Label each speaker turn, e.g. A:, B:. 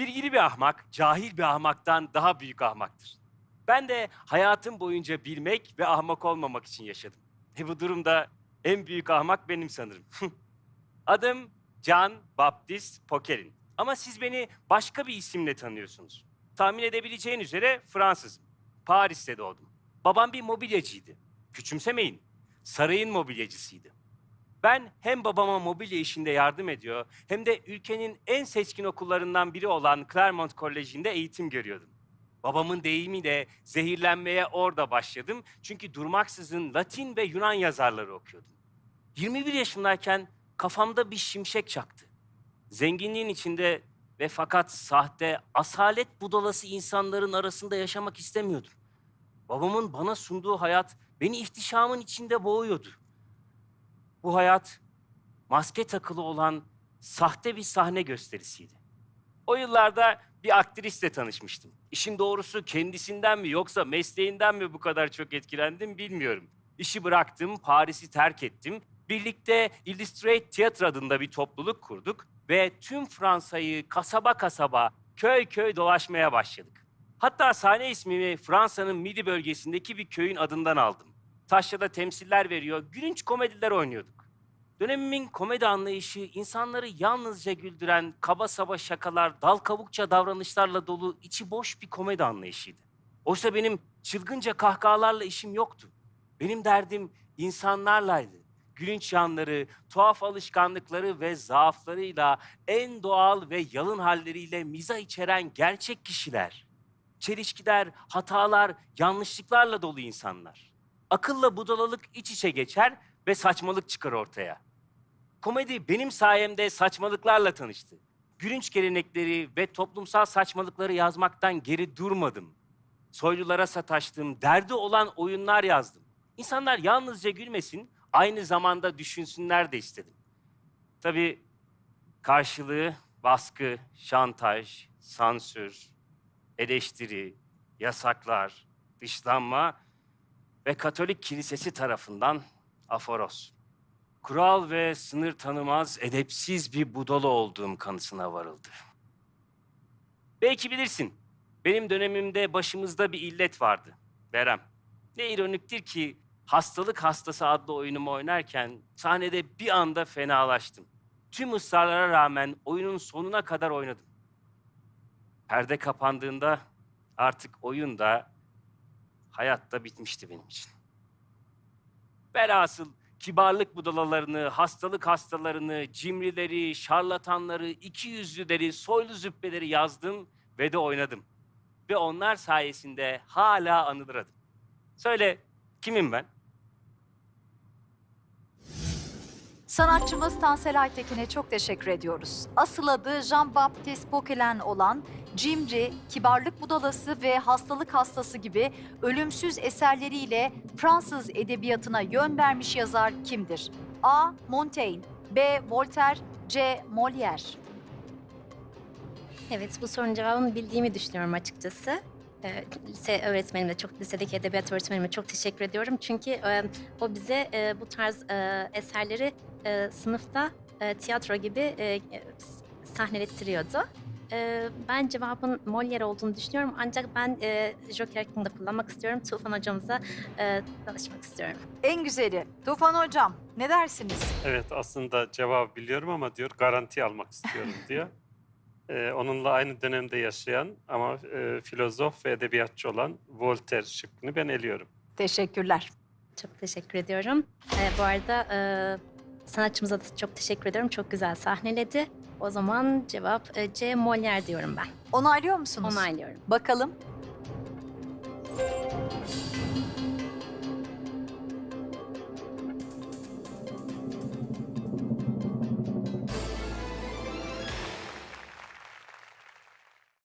A: Bilgili bir ahmak, cahil bir ahmaktan daha büyük ahmaktır. Ben de hayatım boyunca bilmek ve ahmak olmamak için yaşadım. E bu durumda en büyük ahmak benim sanırım. Adım John Baptiste Poquelin. Ama siz beni başka bir isimle tanıyorsunuz. Tahmin edebileceğin üzere Fransızım. Paris'te doğdum. Babam bir mobilyacıydı. Küçümsemeyin. Sarayın mobilyacısıydı. Ben hem babama mobilya işinde yardım ediyor hem de ülkenin en seçkin okullarından biri olan Claremont Koleji'nde eğitim görüyordum. Babamın deyimiyle zehirlenmeye orada başladım çünkü durmaksızın Latin ve Yunan yazarları okuyordum. 21 yaşındayken kafamda bir şimşek çaktı. Zenginliğin içinde ve fakat sahte, asalet budalası insanların arasında yaşamak istemiyordum. Babamın bana sunduğu hayat beni ihtişamın içinde boğuyordu. Bu hayat maske takılı olan sahte bir sahne gösterisiydi. O yıllarda bir aktrisle tanışmıştım. İşin doğrusu kendisinden mi yoksa mesleğinden mi bu kadar çok etkilendim bilmiyorum. İşi bıraktım, Paris'i terk ettim. Birlikte Illustrate Theatre adında bir topluluk kurduk ve tüm Fransa'yı kasaba kasaba, köy köy dolaşmaya başladık. Hatta sahne ismimi Fransa'nın Midi bölgesindeki bir köyün adından aldım. Taşra'da temsiller veriyor, gülünç komediler oynuyorduk. Dönemimin komedi anlayışı insanları yalnızca güldüren kaba saba şakalar, dal kavukça davranışlarla dolu içi boş bir komedi anlayışıydı. Oysa benim çılgınca kahkahalarla işim yoktu. Benim derdim insanlarlaydı. Gülünç yanları, tuhaf alışkanlıkları ve zaaflarıyla en doğal ve yalın halleriyle miza içeren gerçek kişiler. Çelişkiler, hatalar, yanlışlıklarla dolu insanlar. Akılla budalalık iç içe geçer ve saçmalık çıkar ortaya. Komedi benim sayemde saçmalıklarla tanıştı. Gülünç gelenekleri ve toplumsal saçmalıkları yazmaktan geri durmadım. Soylulara sataştım, derdi olan oyunlar yazdım. İnsanlar yalnızca gülmesin, aynı zamanda düşünsünler de istedim. Tabii karşılığı baskı, şantaj, sansür, eleştiri, yasaklar, dışlanma ve Katolik Kilisesi tarafından aforos. Kural ve sınır tanımaz, edepsiz bir budala olduğum kanısına varıldı. Belki bilirsin, benim dönemimde başımızda bir illet vardı, verem. Ne ironiktir ki Hastalık Hastası adlı oyunumu oynarken sahnede bir anda fenalaştım. Tüm ısrarlara rağmen oyunun sonuna kadar oynadım. Perde kapandığında artık oyun da hayat da bitmişti benim için. Velhasıl kibarlık budalalarını, hastalık hastalarını, cimrileri, şarlatanları, iki yüzlüleri, soylu züppeleri yazdım ve de oynadım. Ve onlar sayesinde hala anılır adım. Söyle, kimim ben?
B: Sanatçımız Tansel Aytekin'e çok teşekkür ediyoruz. Asıl adı Jean-Baptiste Poquelin olan cimri, kibarlık budalası ve hastalık hastası gibi ölümsüz eserleriyle Fransız edebiyatına yön vermiş yazar kimdir? A. Montaigne B. Voltaire C. Molière
C: Evet, bu sorunun cevabını bildiğimi düşünüyorum açıkçası. Ee, lise öğretmenime, çok lisedeki edebiyat öğretmenime çok teşekkür ediyorum. Çünkü e, o bize e, bu tarz e, eserleri e, sınıfta e, tiyatro gibi e, e, sahnelettiriyordu. E, ben cevabın Molière olduğunu düşünüyorum ancak ben e, Joker hakkında kullanmak istiyorum. Tufan hocamıza e, danışmak istiyorum.
B: En güzeli Tufan Hocam ne dersiniz?
D: Evet aslında cevabı biliyorum ama diyor garanti almak istiyorum diyor. Ee, onunla aynı dönemde yaşayan ama e, filozof ve edebiyatçı olan Voltaire şıkkını ben eliyorum.
B: Teşekkürler.
C: Çok teşekkür ediyorum. E, bu arada e, sanatçımıza da çok teşekkür ediyorum. Çok güzel sahneledi. O zaman cevap e, C. Molière diyorum ben.
B: Onaylıyor musunuz?
C: Onaylıyorum.
B: Bakalım